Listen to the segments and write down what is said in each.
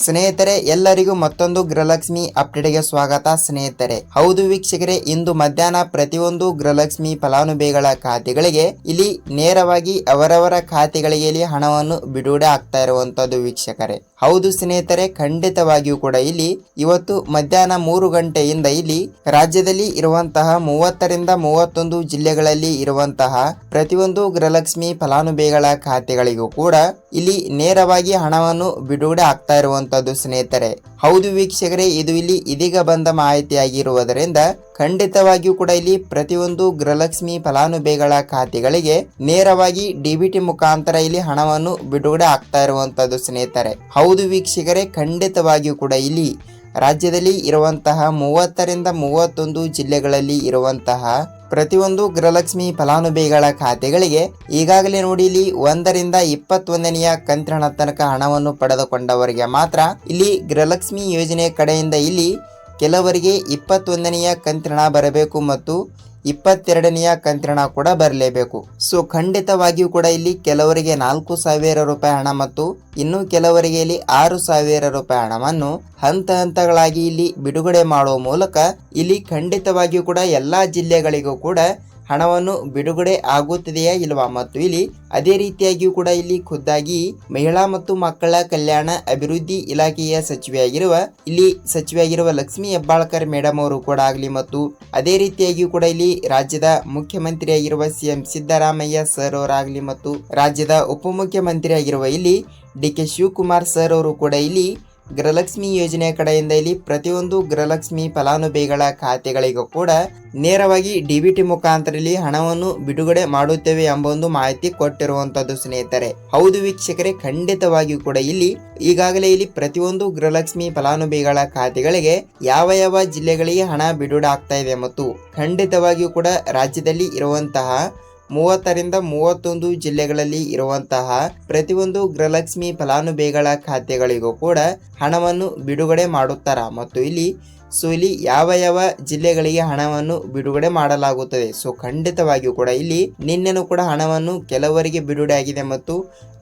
ಸ್ನೇಹಿತರೆ, ಎಲ್ಲರಿಗೂ ಮತ್ತೊಂದು ಗೃಹಲಕ್ಷ್ಮಿ ಅಪ್ಡೇಟ್ಗೆ ಸ್ವಾಗತ ಸ್ನೇಹಿತರೆ. ಹೌದು ವೀಕ್ಷಕರೇ, ಇಂದು ಮಧ್ಯಾಹ್ನ ಪ್ರತಿಯೊಂದು ಗೃಹಲಕ್ಷ್ಮಿ ಫಲಾನುಭವಿಗಳ ಖಾತೆಗಳಿಗೆ ಇಲ್ಲಿ ನೇರವಾಗಿ ಅವರವರ ಖಾತೆಗಳಿಗೆ ಇಲ್ಲಿ ಹಣವನ್ನು ಬಿಡುಗಡೆ ಆಗ್ತಾ ಇರುವಂತದ್ದು ವೀಕ್ಷಕರೇ. ಹೌದು ಸ್ನೇಹಿತರೆ, ಖಂಡಿತವಾಗಿಯೂ ಕೂಡ ಇಲ್ಲಿ ಇವತ್ತು ಮಧ್ಯಾಹ್ನ ಮೂರು ಗಂಟೆಯಿಂದ ಇಲ್ಲಿ ರಾಜ್ಯದಲ್ಲಿ ಇರುವಂತಹ ಮೂವತ್ತರಿಂದ ಮೂವತ್ತೊಂದು ಜಿಲ್ಲೆಗಳಲ್ಲಿ ಇರುವಂತಹ ಪ್ರತಿಯೊಂದು ಗೃಹಲಕ್ಷ್ಮಿ ಫಲಾನುಭವಿಗಳ ಖಾತೆಗಳಿಗೂ ಕೂಡ ಇಲ್ಲಿ ನೇರವಾಗಿ ಹಣವನ್ನು ಬಿಡುಗಡೆ ಆಗ್ತಾ ಇರುವಂತದ್ದು ಸ್ನೇಹಿತರೆ. ಹೌದು ವೀಕ್ಷಕರೇ, ಇದು ಇಲ್ಲಿ ಇದೀಗ ಬಂದ ಮಾಹಿತಿಯಾಗಿರುವುದರಿಂದ ಖಂಡಿತವಾಗಿಯೂ ಕೂಡ ಇಲ್ಲಿ ಪ್ರತಿಯೊಂದು ಗೃಹಲಕ್ಷ್ಮಿ ಫಲಾನುಭವಿಗಳ ಖಾತೆಗಳಿಗೆ ನೇರವಾಗಿ ಡಿಬಿಟಿ ಮುಖಾಂತರ ಇಲ್ಲಿ ಹಣವನ್ನು ಬಿಡುಗಡೆ ಆಗ್ತಾ ಇರುವಂತದ್ದು ಸ್ನೇಹಿತರೆ. ಹೌದು ವೀಕ್ಷಕರೇ, ಖಂಡಿತವಾಗಿಯೂ ಕೂಡ ಇಲ್ಲಿ ರಾಜ್ಯದಲ್ಲಿ ಇರುವಂತಹ ಮೂವತ್ತರಿಂದ ಮೂವತ್ತೊಂದು ಜಿಲ್ಲೆಗಳಲ್ಲಿ ಇರುವಂತಹ ಪ್ರತಿಯೊಂದು ಗೃಹಲಕ್ಷ್ಮಿ ಫಲಾನುಭವಿಗಳ ಖಾತೆಗಳಿಗೆ ಈಗಾಗಲೇ ನೋಡಿ ಇಲ್ಲಿ ಒಂದರಿಂದ ಇಪ್ಪತ್ತೊಂದನೆಯ ಕಂತಿನ ತನಕ ಹಣವನ್ನು ಪಡೆದುಕೊಂಡವರಿಗೆ ಮಾತ್ರ ಇಲ್ಲಿ ಗೃಹಲಕ್ಷ್ಮಿ ಯೋಜನೆ ಕಡೆಯಿಂದ ಇಲ್ಲಿ ಕೆಲವರಿಗೆ ಇಪ್ಪತ್ತೊಂದನೆಯ ಕಂತ್ರಣ ಬರಬೇಕು ಮತ್ತು ಇಪ್ಪತ್ತೆರಡನೆಯ ಕಂತ್ರಣ ಕೂಡ ಬರಲೇಬೇಕು. ಸೊ ಖಂಡಿತವಾಗಿಯೂ ಕೂಡ ಇಲ್ಲಿ ಕೆಲವರಿಗೆ ನಾಲ್ಕು ಸಾವಿರ ರೂಪಾಯಿ ಹಣ ಮತ್ತು ಇನ್ನು ಕೆಲವರಿಗೆ ಇಲ್ಲಿ ಆರು ಸಾವಿರ ರೂಪಾಯಿ ಹಣವನ್ನು ಹಂತ ಹಂತಗಳಾಗಿ ಇಲ್ಲಿ ಬಿಡುಗಡೆ ಮಾಡುವ ಮೂಲಕ ಇಲ್ಲಿ ಖಂಡಿತವಾಗಿಯೂ ಕೂಡ ಎಲ್ಲಾ ಜಿಲ್ಲೆಗಳಿಗೂ ಕೂಡ ಹಣವನ್ನು ಬಿಡುಗಡೆ ಆಗುತ್ತದೆಯಾ ಇಲ್ವಾ ಮತ್ತು ಇಲ್ಲಿ ಅದೇ ರೀತಿಯಾಗಿಯೂ ಕೂಡ ಇಲ್ಲಿ ಖುದ್ದಾಗಿ ಮಹಿಳಾ ಮತ್ತು ಮಕ್ಕಳ ಕಲ್ಯಾಣ ಅಭಿವೃದ್ಧಿ ಇಲಾಖೆಯ ಸಚಿವೆಯಾಗಿರುವ, ಇಲ್ಲಿ ಸಚಿವೆಯಾಗಿರುವ ಲಕ್ಷ್ಮಿ ಹೆಬ್ಬಾಳ್ಕರ್ ಮೇಡಮ್ ಅವರು ಕೂಡ ಆಗಲಿ ಮತ್ತು ಅದೇ ರೀತಿಯಾಗಿಯೂ ಕೂಡ ಇಲ್ಲಿ ರಾಜ್ಯದ ಮುಖ್ಯಮಂತ್ರಿಯಾಗಿರುವ ಸಿಎಂ ಸಿದ್ದರಾಮಯ್ಯ ಸರ್ ಅವರಾಗಲಿ ಮತ್ತು ರಾಜ್ಯದ ಉಪಮುಖ್ಯಮಂತ್ರಿಯಾಗಿರುವ ಇಲ್ಲಿ ಡಿ ಕೆ ಶಿವಕುಮಾರ್ ಸರ್ ಅವರು ಕೂಡ ಇಲ್ಲಿ ಗೃಹಲಕ್ಷ್ಮಿ ಯೋಜನೆಯ ಕಡೆಯಿಂದ ಇಲ್ಲಿ ಪ್ರತಿಯೊಂದು ಗೃಹಲಕ್ಷ್ಮಿ ಫಲಾನುಭವಿಗಳ ಖಾತೆಗಳಿಗೂ ಕೂಡ ನೇರವಾಗಿ ಡಿಬಿಟಿ ಮುಖಾಂತರ ಇಲ್ಲಿ ಹಣವನ್ನು ಬಿಡುಗಡೆ ಮಾಡುತ್ತೇವೆ ಎಂಬ ಒಂದು ಮಾಹಿತಿ ಕೊಟ್ಟಿರುವಂತದ್ದು ಸ್ನೇಹಿತರೆ. ಹೌದು ವೀಕ್ಷಕರೇ, ಖಂಡಿತವಾಗಿಯೂ ಕೂಡ ಇಲ್ಲಿ ಈಗಾಗಲೇ ಇಲ್ಲಿ ಪ್ರತಿಯೊಂದು ಗೃಹಲಕ್ಷ್ಮಿ ಫಲಾನುಭವಿಗಳ ಖಾತೆಗಳಿಗೆ ಯಾವ ಯಾವ ಜಿಲ್ಲೆಗಳಿಗೆ ಹಣ ಬಿಡುಗಡೆ ಆಗ್ತಾ ಇದೆ ಮತ್ತು ಖಂಡಿತವಾಗಿಯೂ ಕೂಡ ರಾಜ್ಯದಲ್ಲಿ ಇರುವಂತಹ ಮೂವತ್ತರಿಂದ ಮೂವತ್ತೊಂದು ಜಿಲ್ಲೆಗಳಲ್ಲಿ ಇರುವಂತಹ ಪ್ರತಿಯೊಂದು ಗೃಹಲಕ್ಷ್ಮಿ ಫಲಾನುಭವಿಗಳ ಖಾತೆಗಳಿಗೂ ಕೂಡ ಹಣವನ್ನು ಬಿಡುಗಡೆ ಮಾಡುತ್ತಾರ. ಮತ್ತು ಇಲ್ಲಿ ಸೊ ಇಲ್ಲಿ ಯಾವ ಯಾವ ಜಿಲ್ಲೆಗಳಿಗೆ ಹಣವನ್ನು ಬಿಡುಗಡೆ ಮಾಡಲಾಗುತ್ತದೆ? ಸೊ ಖಂಡಿತವಾಗಿಯೂ ಕೂಡ ಇಲ್ಲಿ ನಿನ್ನೆನೂ ಕೂಡ ಹಣವನ್ನು ಕೆಲವರಿಗೆ ಬಿಡುಗಡೆ ಆಗಿದೆ ಮತ್ತು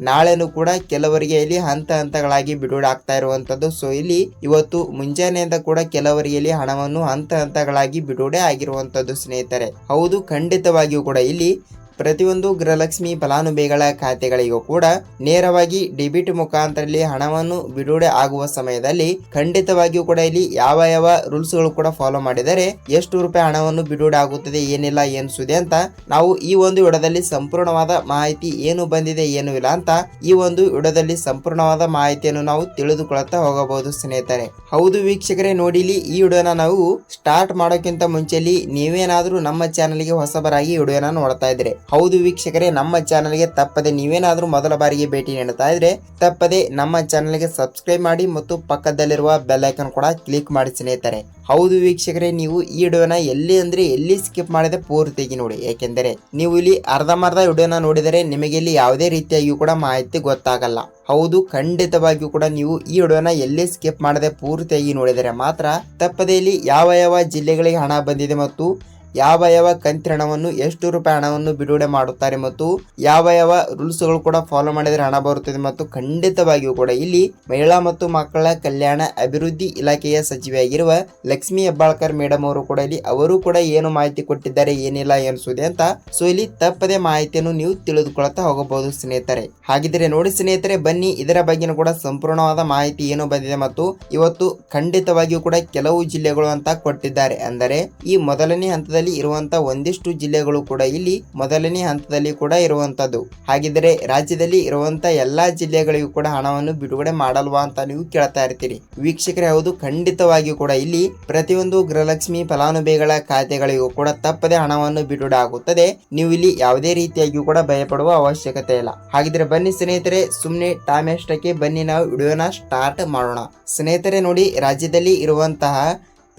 ನಾಳೆನೂ ಕೂಡ ಕೆಲವರಿಗೆ ಇಲ್ಲಿ ಹಂತ ಹಂತಗಳಾಗಿ ಬಿಡುಗಡೆ ಆಗ್ತಾ ಇರುವಂತದ್ದು ಸೊ ಇಲ್ಲಿ ಇವತ್ತು ಮುಂಜಾನೆಯಿಂದ ಕೂಡ ಕೆಲವರಿಗೆ ಇಲ್ಲಿ ಹಣವನ್ನು ಹಂತ ಹಂತಗಳಾಗಿ ಬಿಡುಗಡೆ ಆಗಿರುವಂತದ್ದು ಸ್ನೇಹಿತರೆ. ಹೌದು, ಖಂಡಿತವಾಗಿಯೂ ಕೂಡ ಇಲ್ಲಿ ಪ್ರತಿಯೊಂದು ಗೃಹಲಕ್ಷ್ಮಿ ಫಲಾನುಭವಿಗಳ ಖಾತೆಗಳಿಗೂ ಕೂಡ ನೇರವಾಗಿ ಡೆಬಿಟ್ ಮುಖಾಂತರದಲ್ಲಿ ಹಣವನ್ನು ಬಿಡುಗಡೆ ಆಗುವ ಸಮಯದಲ್ಲಿ ಖಂಡಿತವಾಗಿಯೂ ಕೂಡ ಇಲ್ಲಿ ಯಾವ ಯಾವ ರೂಲ್ಸ್ಗಳು ಕೂಡ ಫಾಲೋ ಮಾಡಿದರೆ ಎಷ್ಟು ರೂಪಾಯಿ ಹಣವನ್ನು ಬಿಡುಗಡೆ ಆಗುತ್ತದೆ, ಏನಿಲ್ಲ, ಏನು ಅಂತ ನಾವು ಈ ಒಂದು ವಿಡದಲ್ಲಿ ಸಂಪೂರ್ಣವಾದ ಮಾಹಿತಿ ಏನು ಬಂದಿದೆ, ಏನು ಇಲ್ಲ ಅಂತ ಈ ಒಂದು ವಿಡದಲ್ಲಿ ಸಂಪೂರ್ಣವಾದ ಮಾಹಿತಿಯನ್ನು ನಾವು ತಿಳಿದುಕೊಳ್ಳುತ್ತಾ ಹೋಗಬಹುದು ಸ್ನೇಹಿತರೆ. ಹೌದು ವೀಕ್ಷಕರೇ ನೋಡಿಲಿ ಈ ವಿಡಿಯೋನ ನಾವು ಸ್ಟಾರ್ಟ್ ಮಾಡೋಕ್ಕಿಂತ ಮುಂಚೆಲಿ ನೀವೇನಾದ್ರೂ ನಮ್ಮ ಚಾನಲ್ಗೆ ಹೊಸಬರಾಗಿ ವಿಡಿಯೋನ ನೋಡ್ತಾ ಇದ್ರೆ ಹೌದು ವೀಕ್ಷಕರೇ, ನಮ್ಮ ಚಾನಲ್ಗೆ ತಪ್ಪದೆ ನೀವೇನಾದರೂ ಮೊದಲ ಬಾರಿಗೆ ಭೇಟಿ ನೀಡುತ್ತಾ ಇದ್ರೆ ತಪ್ಪದೆ ನಮ್ಮ ಚಾನಲ್ಗೆ ಸಬ್ಸ್ಕ್ರೈಬ್ ಮಾಡಿ ಮತ್ತು ಪಕ್ಕದಲ್ಲಿರುವ ಬೆಲ್ ಐಕನ್ ಕೂಡ ಕ್ಲಿಕ್ ಮಾಡಿ ಸ್ನೇಹಿತರೆ. ಹೌದು ವೀಕ್ಷಕರೇ, ನೀವು ಈ ವಿಡಿಯೋನ ಎಲ್ಲಿ ಅಂದ್ರೆ ಎಲ್ಲಿ ಸ್ಕಿಪ್ ಮಾಡದೆ ಪೂರ್ತಿಯಾಗಿ ನೋಡಿ. ಏಕೆಂದರೆ ನೀವು ಇಲ್ಲಿ ಅರ್ಧಂಬರ್ಧ ವಿಡಿಯೋನ ನೋಡಿದರೆ ನಿಮಗೆ ಇಲ್ಲಿ ಯಾವುದೇ ರೀತಿಯಾಗಿಯೂ ಕೂಡ ಮಾಹಿತಿ ಗೊತ್ತಾಗಲ್ಲ. ಹೌದು, ಖಂಡಿತವಾಗಿಯೂ ಕೂಡ ನೀವು ಈ ವಿಡಿಯೋನ ಎಲ್ಲಿ ಸ್ಕಿಪ್ ಮಾಡದೆ ಪೂರ್ತಿಯಾಗಿ ನೋಡಿದರೆ ಮಾತ್ರ ತಪ್ಪದೆ ಇಲ್ಲಿ ಯಾವ ಯಾವ ಜಿಲ್ಲೆಗಳಿಗೆ ಹಣ ಬಂದಿದೆ ಮತ್ತು ಯಾವ ಯಾವ ಕಂತಿನ ಹಣವನ್ನು, ಎಷ್ಟು ರೂಪಾಯಿ ಹಣವನ್ನು ಬಿಡುಗಡೆ ಮಾಡುತ್ತಾರೆ ಮತ್ತು ಯಾವ ಯಾವ ರೂಲ್ಸ್ಗಳು ಕೂಡ ಫಾಲೋ ಮಾಡಿದರೆ ಹಣ ಬರುತ್ತದೆ ಮತ್ತು ಖಂಡಿತವಾಗಿಯೂ ಕೂಡ ಇಲ್ಲಿ ಮಹಿಳಾ ಮತ್ತು ಮಕ್ಕಳ ಕಲ್ಯಾಣ ಅಭಿವೃದ್ಧಿ ಇಲಾಖೆಯ ಸಚಿವೆಯಾಗಿರುವ ಲಕ್ಷ್ಮಿ ಹೆಬ್ಬಾಳ್ಕರ್ ಮೇಡಮ್ ಅವರು ಕೂಡ ಇಲ್ಲಿ, ಅವರು ಕೂಡ ಏನು ಮಾಹಿತಿ ಕೊಟ್ಟಿದ್ದಾರೆ, ಏನಿಲ್ಲ ಎನಿಸುವುದೇ ಅಂತ. ಸೊ ಇಲ್ಲಿ ತಪ್ಪದೆ ಮಾಹಿತಿಯನ್ನು ನೀವು ತಿಳಿದುಕೊಳ್ಳುತ್ತಾ ಹೋಗಬಹುದು ಸ್ನೇಹಿತರೆ. ಹಾಗಿದ್ರೆ ನೋಡಿ ಸ್ನೇಹಿತರೆ, ಬನ್ನಿ, ಇದರ ಬಗ್ಗೆನೂ ಕೂಡ ಸಂಪೂರ್ಣವಾದ ಮಾಹಿತಿ ಏನು ಬಂದಿದೆ ಮತ್ತು ಇವತ್ತು ಖಂಡಿತವಾಗಿಯೂ ಕೂಡ ಕೆಲವು ಜಿಲ್ಲೆಗಳು ಅಂತ ಕೊಟ್ಟಿದ್ದಾರೆ. ಅಂದರೆ ಈ ಮೊದಲನೇ ಹಂತದಲ್ಲಿ ಇರುವಂತ ಒಂದಿಷ್ಟು ಜಿಲ್ಲೆಗಳು ಕೂಡ ಇಲ್ಲಿ ಮೊದಲನೇ ಹಂತದಲ್ಲಿ ಕೂಡ ಇರುವಂತದ್ದು. ಹಾಗಿದ್ರೆ ರಾಜ್ಯದಲ್ಲಿ ಇರುವಂತ ಎಲ್ಲಾ ಜಿಲ್ಲೆಗಳಿಗೂ ಕೂಡ ಹಣವನ್ನು ಬಿಡುಗಡೆ ಮಾಡಲ್ವಾ ಅಂತ ನೀವು ಕೇಳ್ತಾ ಇರ್ತೀರಿ. ವೀಕ್ಷಕರೇ, ಹೌದು, ಖಂಡಿತವಾಗಿಯೂ ಕೂಡ ಇಲ್ಲಿ ಪ್ರತಿಯೊಂದು ಗೃಹಲಕ್ಷ್ಮಿ ಫಲಾನುಭವಿಗಳ ಖಾತೆಗಳಿಗೂ ಕೂಡ ತಪ್ಪದೆ ಹಣವನ್ನು ಬಿಡುಗಡೆ ಆಗುತ್ತದೆ. ನೀವು ಇಲ್ಲಿ ಯಾವುದೇ ರೀತಿಯಾಗಿಯೂ ಕೂಡ ಭಯಪಡುವ ಅವಶ್ಯಕತೆ ಇಲ್ಲ. ಹಾಗಿದ್ರೆ ಬನ್ನಿ ಸ್ನೇಹಿತರೆ ಸುಮ್ಮನೆ ಟೈಮ್ ಎಷ್ಟಕ್ಕೆ ಬನ್ನಿ ನಾವು ವಿಡಿಯೋನ ಸ್ಟಾರ್ಟ್ ಮಾಡೋಣ. ಸ್ನೇಹಿತರೆ, ನೋಡಿ, ರಾಜ್ಯದಲ್ಲಿ ಇರುವಂತಹ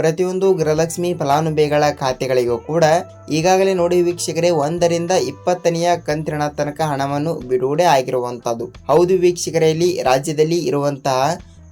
ಪ್ರತಿಯೊಂದು ಗೃಹಲಕ್ಷ್ಮಿ ಫಲಾನುಭವಿಗಳ ಖಾತೆಗಳಿಗೂ ಕೂಡ ಈಗಾಗಲೇ ನೋಡಿ ವೀಕ್ಷಕರೇ, ಒಂದರಿಂದ ಇಪ್ಪತ್ತನೆಯ ಕಂತಿನ ತನಕ ಹಣವನ್ನು ಬಿಡುಗಡೆ ಆಗಿರುವಂತದ್ದು ಹೌದು ವೀಕ್ಷಕರಲ್ಲಿ ರಾಜ್ಯದಲ್ಲಿ ಇರುವಂತಹ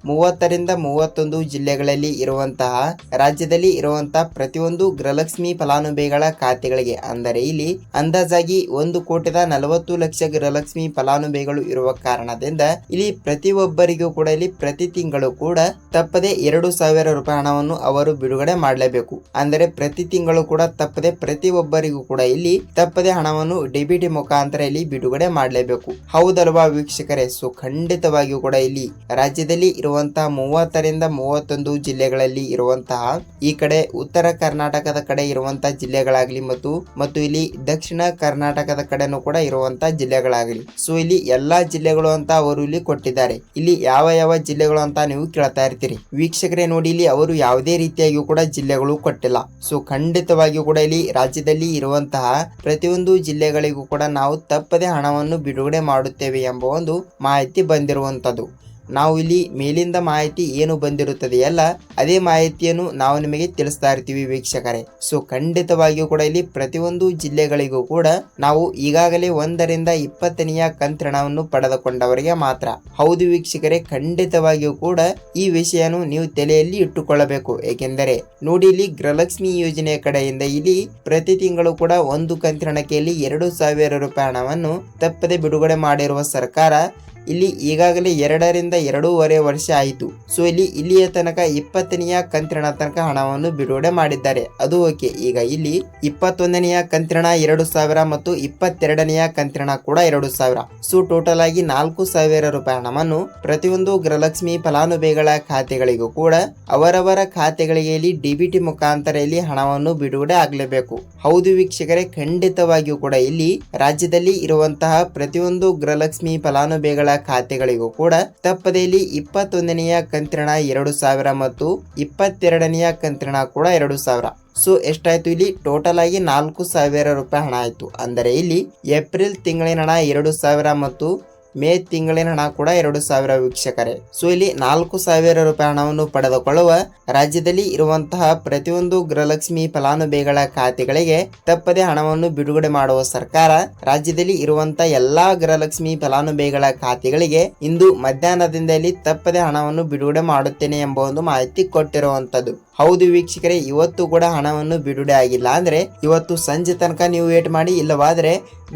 ಮೂವತ್ತರಿಂದ ಮೂವತ್ತೊಂದು ಜಿಲ್ಲೆಗಳಲ್ಲಿ ಇರುವಂತಹ ರಾಜ್ಯದಲ್ಲಿ ಇರುವಂತಹ ಪ್ರತಿಯೊಂದು ಗೃಹಲಕ್ಷ್ಮಿ ಫಲಾನುಭವಿಗಳ ಖಾತೆಗಳಿಗೆ, ಅಂದರೆ ಇಲ್ಲಿ ಅಂದಾಜಾಗಿ ಒಂದು ಕೋಟಿದ ನಲವತ್ತು ಲಕ್ಷ ಗೃಹಲಕ್ಷ್ಮಿ ಫಲಾನುಭವಿಗಳು ಇರುವ ಕಾರಣದಿಂದ ಇಲ್ಲಿ ಪ್ರತಿಯೊಬ್ಬರಿಗೂ ಕೂಡ ಇಲ್ಲಿ ಪ್ರತಿ ತಿಂಗಳು ಕೂಡ ತಪ್ಪದೆ ಎರಡು ಸಾವಿರ ರೂಪಾಯಿ ಹಣವನ್ನು ಅವರು ಬಿಡುಗಡೆ ಮಾಡಲೇಬೇಕು. ಅಂದರೆ ಪ್ರತಿ ತಿಂಗಳು ಕೂಡ ತಪ್ಪದೆ ಪ್ರತಿಯೊಬ್ಬರಿಗೂ ಕೂಡ ಇಲ್ಲಿ ತಪ್ಪದೆ ಹಣವನ್ನು ಡಿಬಿಟಿ ಮುಖಾಂತರ ಇಲ್ಲಿ ಬಿಡುಗಡೆ ಮಾಡಲೇಬೇಕು. ಹೌದಲ್ವಾ ವೀಕ್ಷಕರೇ? ಸೊ, ಖಂಡಿತವಾಗಿಯೂ ಕೂಡ ಇಲ್ಲಿ ರಾಜ್ಯದಲ್ಲಿ ಇರುವಂತಹ ಮೂವತ್ತರಿಂದ ಮೂವತ್ತೊಂದು ಜಿಲ್ಲೆಗಳಲ್ಲಿ ಇರುವಂತಹ ಈ ಕಡೆ ಉತ್ತರ ಕರ್ನಾಟಕದ ಕಡೆ ಇರುವಂತಹ ಜಿಲ್ಲೆಗಳಾಗಲಿ ಮತ್ತು ಮತ್ತು ಇಲ್ಲಿ ದಕ್ಷಿಣ ಕರ್ನಾಟಕದ ಕಡೆನೂ ಕೂಡ ಇರುವಂತಹ ಜಿಲ್ಲೆಗಳಾಗಲಿ. ಸೊ ಇಲ್ಲಿ ಎಲ್ಲಾ ಜಿಲ್ಲೆಗಳು ಅಂತ ಅವರು ಇಲ್ಲಿ ಕೊಟ್ಟಿದ್ದಾರೆ. ಇಲ್ಲಿ ಯಾವ ಯಾವ ಜಿಲ್ಲೆಗಳು ಅಂತ ನೀವು ಕೇಳ್ತಾ ಇರ್ತೀರಿ. ವೀಕ್ಷಕರೇ ನೋಡಿ, ಇಲ್ಲಿ ಅವರು ಯಾವುದೇ ರೀತಿಯಾಗಿಯೂ ಕೂಡ ಜಿಲ್ಲೆಗಳು ಕೊಟ್ಟಿಲ್ಲ. ಸೊ ಖಂಡಿತವಾಗಿಯೂ ಕೂಡ ಇಲ್ಲಿ ರಾಜ್ಯದಲ್ಲಿ ಇರುವಂತಹ ಪ್ರತಿಯೊಂದು ಜಿಲ್ಲೆಗಳಿಗೂ ಕೂಡ ನಾವು ತಪ್ಪದೆ ಹಣವನ್ನು ಬಿಡುಗಡೆ ಮಾಡುತ್ತೇವೆ ಎಂಬ ಒಂದು ಮಾಹಿತಿ ಬಂದಿರುವಂತದ್ದು ನಾವು ಇಲ್ಲಿ ಮೇಲಿಂದ ಮಾಹಿತಿ ಏನು ಬಂದಿರುತ್ತದೆ ಅಲ್ಲ, ಅದೇ ಮಾಹಿತಿಯನ್ನು ನಾವು ನಿಮಗೆ ತಿಳಿಸ್ತಾ ಇರ್ತೀವಿ ವೀಕ್ಷಕರೇ. ಸೊ ಖಂಡಿತವಾಗಿಯೂ ಕೂಡ ಇಲ್ಲಿ ಪ್ರತಿಯೊಂದು ಜಿಲ್ಲೆಗಳಿಗೂ ಕೂಡ ನಾವು ಈಗಾಗಲೇ ಒಂದರಿಂದ ಇಪ್ಪತ್ತನೆಯ ಕಂತ್ರಣವನ್ನು ಪಡೆದುಕೊಂಡವರಿಗೆ ಮಾತ್ರ. ಹೌದು ವೀಕ್ಷಕರೇ, ಖಂಡಿತವಾಗಿಯೂ ಕೂಡ ಈ ವಿಷಯನು ನೀವು ತಲೆಯಲ್ಲಿ ಇಟ್ಟುಕೊಳ್ಳಬೇಕು. ಏಕೆಂದರೆ ನೋಡಿ ಇಲ್ಲಿ ಗೃಹಲಕ್ಷ್ಮಿ ಯೋಜನೆಯ ಕಡೆಯಿಂದ ಇಲ್ಲಿ ಪ್ರತಿ ತಿಂಗಳು ಕೂಡ ಒಂದು ಕಂತ್ರಣಕ್ಕೆ ಇಲ್ಲಿ ಎರಡು ಸಾವಿರ ರೂಪಾಯಿ ಹಣವನ್ನು ತಪ್ಪದೆ ಬಿಡುಗಡೆ ಮಾಡಿರುವ ಸರ್ಕಾರ ಇಲ್ಲಿ ಈಗಾಗಲೇ ಎರಡರಿಂದ ಎರಡೂವರೆ ವರ್ಷ ಆಯಿತು. ಸೊ ಇಲ್ಲಿ ಇಲ್ಲಿಯ ತನಕ ಇಪ್ಪತ್ತನೆಯ ಕಂತಿನ ತನಕ ಹಣವನ್ನು ಬಿಡುಗಡೆ ಮಾಡಿದ್ದಾರೆ. ಅದು ಓಕೆ. ಈಗ ಇಲ್ಲಿ ಇಪ್ಪತ್ತೊಂದನೆಯ ಕಂತಿನ ಎರಡು ಸಾವಿರ ಮತ್ತು ಇಪ್ಪತ್ತೆರಡನೆಯ ಕಂತಿನ ಕೂಡ ಎರಡು ಸಾವಿರ. ಸೊ ಟೋಟಲ್ ಆಗಿ ನಾಲ್ಕು ಸಾವಿರ ರೂಪಾಯಿ ಹಣವನ್ನು ಪ್ರತಿಯೊಂದು ಗೃಹಲಕ್ಷ್ಮಿ ಫಲಾನುಭವಿಗಳ ಖಾತೆಗಳಿಗೂ ಕೂಡ ಅವರವರ ಖಾತೆಗಳಿಗೆ ಇಲ್ಲಿ ಡಿಬಿಟಿ ಮುಖಾಂತರ ಇಲ್ಲಿ ಹಣವನ್ನು ಬಿಡುಗಡೆ ಆಗಲೇಬೇಕು. ಹೌದು ವೀಕ್ಷಕರೇ, ಖಂಡಿತವಾಗಿಯೂ ಕೂಡ ಇಲ್ಲಿ ರಾಜ್ಯದಲ್ಲಿ ಇರುವಂತಹ ಪ್ರತಿಯೊಂದು ಗೃಹಲಕ್ಷ್ಮಿ ಫಲಾನುಭವಿಗಳ ಖಾತೆಗಳಿಗೂ ಕೂಡ ತಪ್ಪದೇ ಇಲ್ಲಿ ಇಪ್ಪತ್ತೊಂದನೆಯ ಕಂತಿನ ಎರಡು ಸಾವಿರ ಮತ್ತು ಇಪ್ಪತ್ತೆರಡನೆಯ ಕಂತಿನ ಕೂಡ ಎರಡು ಸಾವಿರ. ಸೊ, ಎಷ್ಟಾಯ್ತು ಇಲ್ಲಿ? ಟೋಟಲ್ ಆಗಿ ನಾಲ್ಕು ಸಾವಿರ ರೂಪಾಯಿ ಹಣ ಆಯ್ತು. ಅಂದರೆ ಇಲ್ಲಿ ಏಪ್ರಿಲ್ ತಿಂಗಳಿನ ಹಣ ಎರಡು ಸಾವಿರ ಮತ್ತು ಮೇ ತಿಂಗಳಿನ ಹಣ ಕೂಡ ಎರಡು ಸಾವಿರ ವೀಕ್ಷಕರೇ. ಸೊ ಇಲ್ಲಿ ನಾಲ್ಕು ಸಾವಿರ ರೂಪಾಯಿ ಹಣವನ್ನು ಪಡೆದುಕೊಳ್ಳುವ ರಾಜ್ಯದಲ್ಲಿ ಇರುವಂತಹ ಪ್ರತಿಯೊಂದು ಗೃಹಲಕ್ಷ್ಮಿ ಫಲಾನುಭವಿಗಳ ಖಾತೆಗಳಿಗೆ ತಪ್ಪದೆ ಹಣವನ್ನು ಬಿಡುಗಡೆ ಮಾಡುವ ಸರ್ಕಾರ ರಾಜ್ಯದಲ್ಲಿ ಇರುವಂತಹ ಎಲ್ಲಾ ಗೃಹಲಕ್ಷ್ಮಿ ಫಲಾನುಭವಿಗಳ ಖಾತೆಗಳಿಗೆ ಇಂದು ಮಧ್ಯಾಹ್ನದಿಂದ ಇಲ್ಲಿ ತಪ್ಪದೆ ಹಣವನ್ನು ಬಿಡುಗಡೆ ಮಾಡುತ್ತೇನೆ ಎಂಬ ಒಂದು ಮಾಹಿತಿ ಕೊಟ್ಟಿರುವಂತದ್ದು ಹೌದು ವೀಕ್ಷಕರೇ, ಇವತ್ತು ಕೂಡ ಹಣವನ್ನು ಬಿಡುಗಡೆ ಆಗಿಲ್ಲ. ಅಂದ್ರೆ ಇವತ್ತು ಸಂಜೆ ತನಕ ನೀವು ವೇಟ್ ಮಾಡಿ, ಇಲ್ಲವಾದರೆ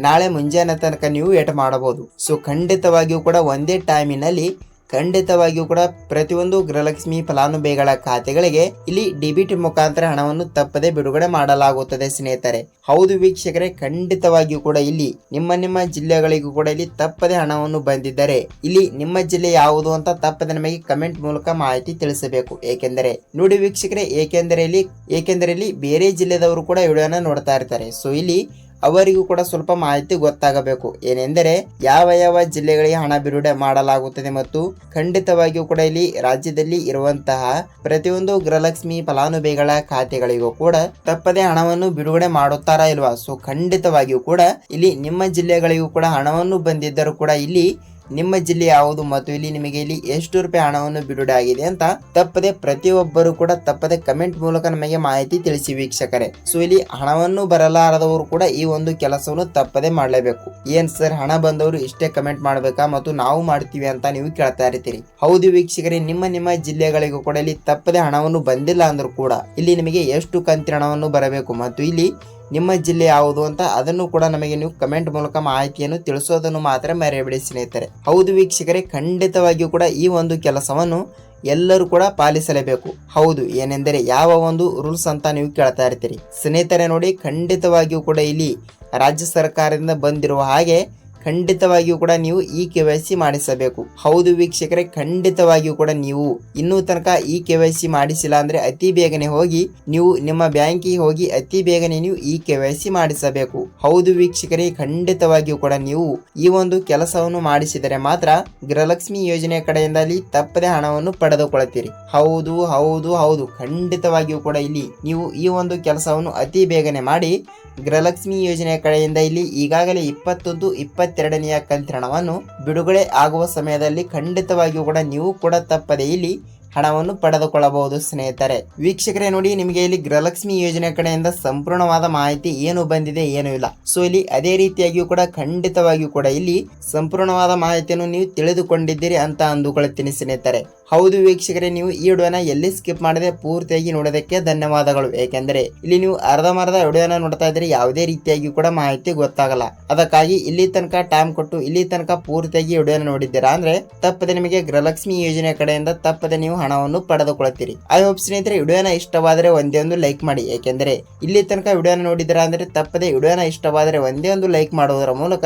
ನಾಳೆ ಮುಂಜಾನೆ ತನಕ ನೀವು ವೇಟ್ ಮಾಡಬಹುದು. ಸೊ ಖಂಡಿತವಾಗಿಯೂ ಕೂಡ ಒಂದೇ ಟೈಮಿನಲ್ಲಿ ಖಂಡಿತವಾಗಿಯೂ ಕೂಡ ಪ್ರತಿಯೊಂದು ಗೃಹಲಕ್ಷ್ಮಿ ಫಲಾನುಭವಿಗಳ ಖಾತೆಗಳಿಗೆ ಇಲ್ಲಿ ಡೆಬಿಟ್ ಮುಖಾಂತರ ಹಣವನ್ನು ತಪ್ಪದೆ ಬಿಡುಗಡೆ ಮಾಡಲಾಗುತ್ತದೆ, ಸ್ನೇಹಿತರೆ. ಹೌದು ವೀಕ್ಷಕರೇ, ಖಂಡಿತವಾಗಿಯೂ ಕೂಡ ಇಲ್ಲಿ ನಿಮ್ಮ ನಿಮ್ಮ ಜಿಲ್ಲೆಗಳಿಗೂ ಕೂಡ ಇಲ್ಲಿ ತಪ್ಪದೆ ಹಣವನ್ನು ಬಂದಿದ್ದರೆ ಇಲ್ಲಿ ನಿಮ್ಮ ಜಿಲ್ಲೆ ಯಾವುದು ಅಂತ ತಪ್ಪದೆ ನಮಗೆ ಕಮೆಂಟ್ ಮೂಲಕ ಮಾಹಿತಿ ತಿಳಿಸಬೇಕು. ಏಕೆಂದರೆ, ನೋಡಿ ವೀಕ್ಷಕರೇ, ಏಕೆಂದರೆ ಇಲ್ಲಿ ಏಕೆಂದರೆ ಇಲ್ಲಿ ಬೇರೆ ಜಿಲ್ಲೆದವರು ಕೂಡ ವಿಡಿಯೋನ ನೋಡ್ತಾ ಇರ್ತಾರೆ. ಸೊ ಇಲ್ಲಿ ಅವರಿಗೂ ಕೂಡ ಸ್ವಲ್ಪ ಮಾಹಿತಿ ಗೊತ್ತಾಗಬೇಕು. ಏನೆಂದರೆ ಯಾವ ಯಾವ ಜಿಲ್ಲೆಗಳಿಗೆ ಹಣ ಬಿಡುಗಡೆ ಮಾಡಲಾಗುತ್ತದೆ ಮತ್ತು ಖಂಡಿತವಾಗಿಯೂ ಕೂಡ ಇಲ್ಲಿ ರಾಜ್ಯದಲ್ಲಿ ಇರುವಂತಹ ಪ್ರತಿಯೊಂದು ಗೃಹಲಕ್ಷ್ಮಿ ಫಲಾನುಭವಿಗಳ ಖಾತೆಗಳಿಗೂ ಕೂಡ ತಪ್ಪದೆ ಹಣವನ್ನು ಬಿಡುಗಡೆ ಮಾಡುತ್ತಾರಾ ಇಲ್ವಾ? ಸೊ ಖಂಡಿತವಾಗಿಯೂ ಕೂಡ ಇಲ್ಲಿ ನಿಮ್ಮ ಜಿಲ್ಲೆಗಳಿಗೂ ಕೂಡ ಹಣವನ್ನು ಬಂದಿದ್ದರೂ ಕೂಡ ಇಲ್ಲಿ ನಿಮ್ಮ ಜಿಲ್ಲೆ ಯಾವುದು ಮತ್ತು ಇಲ್ಲಿ ನಿಮಗೆ ಇಲ್ಲಿ ಎಷ್ಟು ರೂಪಾಯಿ ಹಣವನ್ನು ಬಿಡುಗಡೆ ಆಗಿದೆ ಅಂತ ತಪ್ಪದೆ ಪ್ರತಿಯೊಬ್ಬರು ಕೂಡ ತಪ್ಪದೆ ಕಮೆಂಟ್ ಮೂಲಕ ನಮಗೆ ಮಾಹಿತಿ ತಿಳಿಸಿ ವೀಕ್ಷಕರೇ. ಸೊ ಇಲ್ಲಿ ಹಣವನ್ನು ಬರಲಾರದವರು ಕೂಡ ಈ ಒಂದು ಕೆಲಸವನ್ನು ತಪ್ಪದೆ ಮಾಡಲೇಬೇಕು. ಏನ್ ಸರ್ ಹಣ ಬಂದವರು ಇಷ್ಟೇ ಕಮೆಂಟ್ ಮಾಡಬೇಕಾ ಮತ್ತು ನಾವು ಮಾಡ್ತೀವಿ ಅಂತ ನೀವು ಕೇಳ್ತಾ ಇರ್ತೀರಿ. ಹೌದು ವೀಕ್ಷಕರೇ, ನಿಮ್ಮ ನಿಮ್ಮ ಜಿಲ್ಲೆಗಳಿಗೂ ಕೂಡ ಇಲ್ಲಿ ತಪ್ಪದೆ ಹಣವನ್ನು ಬಂದಿಲ್ಲ ಅಂದ್ರೂ ಕೂಡ ಇಲ್ಲಿ ನಿಮಗೆ ಎಷ್ಟು ಕಂತಿನ ಹಣವನ್ನು ಬರಬೇಕು ಮತ್ತು ಇಲ್ಲಿ ನಿಮ್ಮ ಜಿಲ್ಲೆ ಯಾವುದು ಅಂತ ಅದನ್ನು ಕೂಡ ನಮಗೆ ನೀವು ಕಮೆಂಟ್ ಮೂಲಕ ಮಾಹಿತಿಯನ್ನು ತಿಳಿಸೋದನ್ನು ಮಾತ್ರ ಮರೆಯಬೇಡಿ, ಸ್ನೇಹಿತರೆ. ಹೌದು ವೀಕ್ಷಕರೇ, ಖಂಡಿತವಾಗಿಯೂ ಕೂಡ ಈ ಒಂದು ಕೆಲಸವನ್ನು ಎಲ್ಲರೂ ಕೂಡ ಪಾಲಿಸಲೇಬೇಕು. ಹೌದು, ಏನೆಂದರೆ ಯಾವ ಒಂದು ರೂಲ್ಸ್ ಅಂತ ನೀವು ಕೇಳ್ತಾ ಇರ್ತೀರಿ. ಸ್ನೇಹಿತರೆ ನೋಡಿ, ಖಂಡಿತವಾಗಿಯೂ ಕೂಡ ಇಲ್ಲಿ ರಾಜ್ಯ ಸರ್ಕಾರದಿಂದ ಬಂದಿರುವ ಹಾಗೆ ಖಂಡಿತವಾಗಿಯೂ ಕೂಡ ನೀವು ಈ ಕೆ ವೈ ಸಿ ಮಾಡಿಸಬೇಕು. ಹೌದು ವೀಕ್ಷಕರೇ, ಖಂಡಿತವಾಗಿಯೂ ಕೂಡ ನೀವು ಇನ್ನೂ ತನಕ ಈ ಕೆ ವೈ ಸಿ ಮಾಡಿಸಿಲ್ಲ ಅಂದ್ರೆ ಅತಿ ಬೇಗನೆ ಹೋಗಿ ನೀವು ನಿಮ್ಮ ಬ್ಯಾಂಕಿಗೆ ಹೋಗಿ ಅತಿ ಬೇಗನೆ ನೀವು ಈ ಕೆ ವೈ ಸಿ ಮಾಡಿಸಬೇಕು. ಹೌದು ವೀಕ್ಷಕರೇ, ಖಂಡಿತವಾಗಿಯೂ ಕೂಡ ನೀವು ಈ ಒಂದು ಕೆಲಸವನ್ನು ಮಾಡಿಸಿದರೆ ಮಾತ್ರ ಗೃಹಲಕ್ಷ್ಮಿ ಯೋಜನೆ ಕಡೆಯಿಂದ ಅಲ್ಲಿ ತಪ್ಪದೆ ಹಣವನ್ನು ಪಡೆದುಕೊಳ್ಳುತ್ತೀರಿ. ಹೌದು ಹೌದು ಹೌದು. ಖಂಡಿತವಾಗಿಯೂ ಕೂಡ ಇಲ್ಲಿ ನೀವು ಈ ಒಂದು ಕೆಲಸವನ್ನು ಅತಿ ಬೇಗನೆ ಮಾಡಿ ಗೃಹಲಕ್ಷ್ಮಿ ಯೋಜನೆ ಕಡೆಯಿಂದ ಇಲ್ಲಿ ಈಗಾಗಲೇ ಇಪ್ಪತ್ತೊಂದು ಇಪ್ಪತ್ತೆರಡನೆಯ ಕಂತಿನ ಹಣವನ್ನು ಬಿಡುಗಡೆ ಆಗುವ ಸಮಯದಲ್ಲಿ ಖಂಡಿತವಾಗಿಯೂ ಕೂಡ ನೀವು ಕೂಡ ತಪ್ಪದೆ ಇಲ್ಲಿ ಹಣವನ್ನು ಪಡೆದುಕೊಳ್ಳಬಹುದು, ಸ್ನೇಹಿತರೆ. ವೀಕ್ಷಕರೇ, ನೋಡಿ, ನಿಮಗೆ ಇಲ್ಲಿ ಗೃಹಲಕ್ಷ್ಮಿ ಯೋಜನೆ ಕಡೆಯಿಂದ ಸಂಪೂರ್ಣವಾದ ಮಾಹಿತಿ ಏನು ಬಂದಿದೆ, ಏನು ಇಲ್ಲ. ಸೊ ಇಲ್ಲಿ ಅದೇ ರೀತಿಯಾಗಿಯೂ ಕೂಡ, ಖಂಡಿತವಾಗಿಯೂ ಕೂಡ ಇಲ್ಲಿ ಸಂಪೂರ್ಣವಾದ ಮಾಹಿತಿಯನ್ನು ನೀವು ತಿಳಿದುಕೊಂಡಿದ್ದೀರಿ ಅಂತ ಅಂದುಕೊಳ್ಳುತ್ತೀನಿ ಸ್ನೇಹಿತರೆ. ಹೌದು, ವೀಕ್ಷಕರೇ, ನೀವು ಈ ವಿಡಿಯೋನ ಎಲ್ಲಿ ಸ್ಕಿಪ್ ಮಾಡದೆ ಪೂರ್ತಿಯಾಗಿ ನೋಡೋದಕ್ಕೆ ಧನ್ಯವಾದಗಳು. ಏಕೆಂದರೆ, ಇಲ್ಲಿ ನೀವು ಅರ್ಧ ಅರ್ಧಮರ್ಧ ವಿಡಿಯೋನ ನೋಡ್ತಾ ಇದ್ರೆ ಯಾವುದೇ ರೀತಿಯಾಗಿ ಕೂಡ ಮಾಹಿತಿ ಗೊತ್ತಾಗಲ್ಲ. ಅದಕ್ಕಾಗಿ ಇಲ್ಲಿ ತನಕ ಟೈಮ್ ಕೊಟ್ಟು, ಇಲ್ಲಿ ತನಕ ಪೂರ್ತಿಯಾಗಿ ವಿಡಿಯೋನ ನೋಡಿದ್ದೀರಾ ಅಂದ್ರೆ, ತಪ್ಪದೆ ನಿಮಗೆ ಗೃಹಲಕ್ಷ್ಮಿ ಯೋಜನೆ ಕಡೆಯಿಂದ ತಪ್ಪದೆ ನೀವು ಹಣವನ್ನು ಪಡೆದುಕೊಳ್ಳುತ್ತೀರಿ. ಐ ಹೋಪ್ ಸ್ನೇಹಿತರೆ, ವಿಡಿಯೋನ ಇಷ್ಟವಾದರೆ ಒಂದೇ ಒಂದು ಲೈಕ್ ಮಾಡಿ. ಏಕೆಂದರೆ ಇಲ್ಲಿ ತನಕ ವಿಡಿಯೋನ ನೋಡಿದ್ರ ಅಂದ್ರೆ ತಪ್ಪದೆ ವಿಡಿಯೋನ ಇಷ್ಟವಾದರೆ ಒಂದೇ ಒಂದು ಲೈಕ್ ಮಾಡುವುದರ ಮೂಲಕ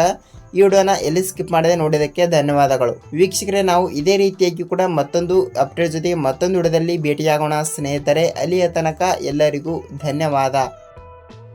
ಈ ವಿಡಿಯೋನ ಎಲ್ಲಿ ಸ್ಕಿಪ್ ಮಾಡದೆ ನೋಡಿದ್ದಕ್ಕೆ ಧನ್ಯವಾದಗಳು. ವೀಕ್ಷಕರೇ, ನಾವು ಇದೇ ರೀತಿಯಾಗಿ ಕೂಡ ಮತ್ತೊಂದು ಅಪ್ಡೇಟ್ ಜೊತೆಗೆ ಮತ್ತೊಂದು ವಿಡಿಯೋದಲ್ಲಿ ಭೇಟಿಯಾಗೋಣ. ಸ್ನೇಹಿತರೆ, ಅಲ್ಲಿಯ ತನಕ ಎಲ್ಲರಿಗೂ ಧನ್ಯವಾದ.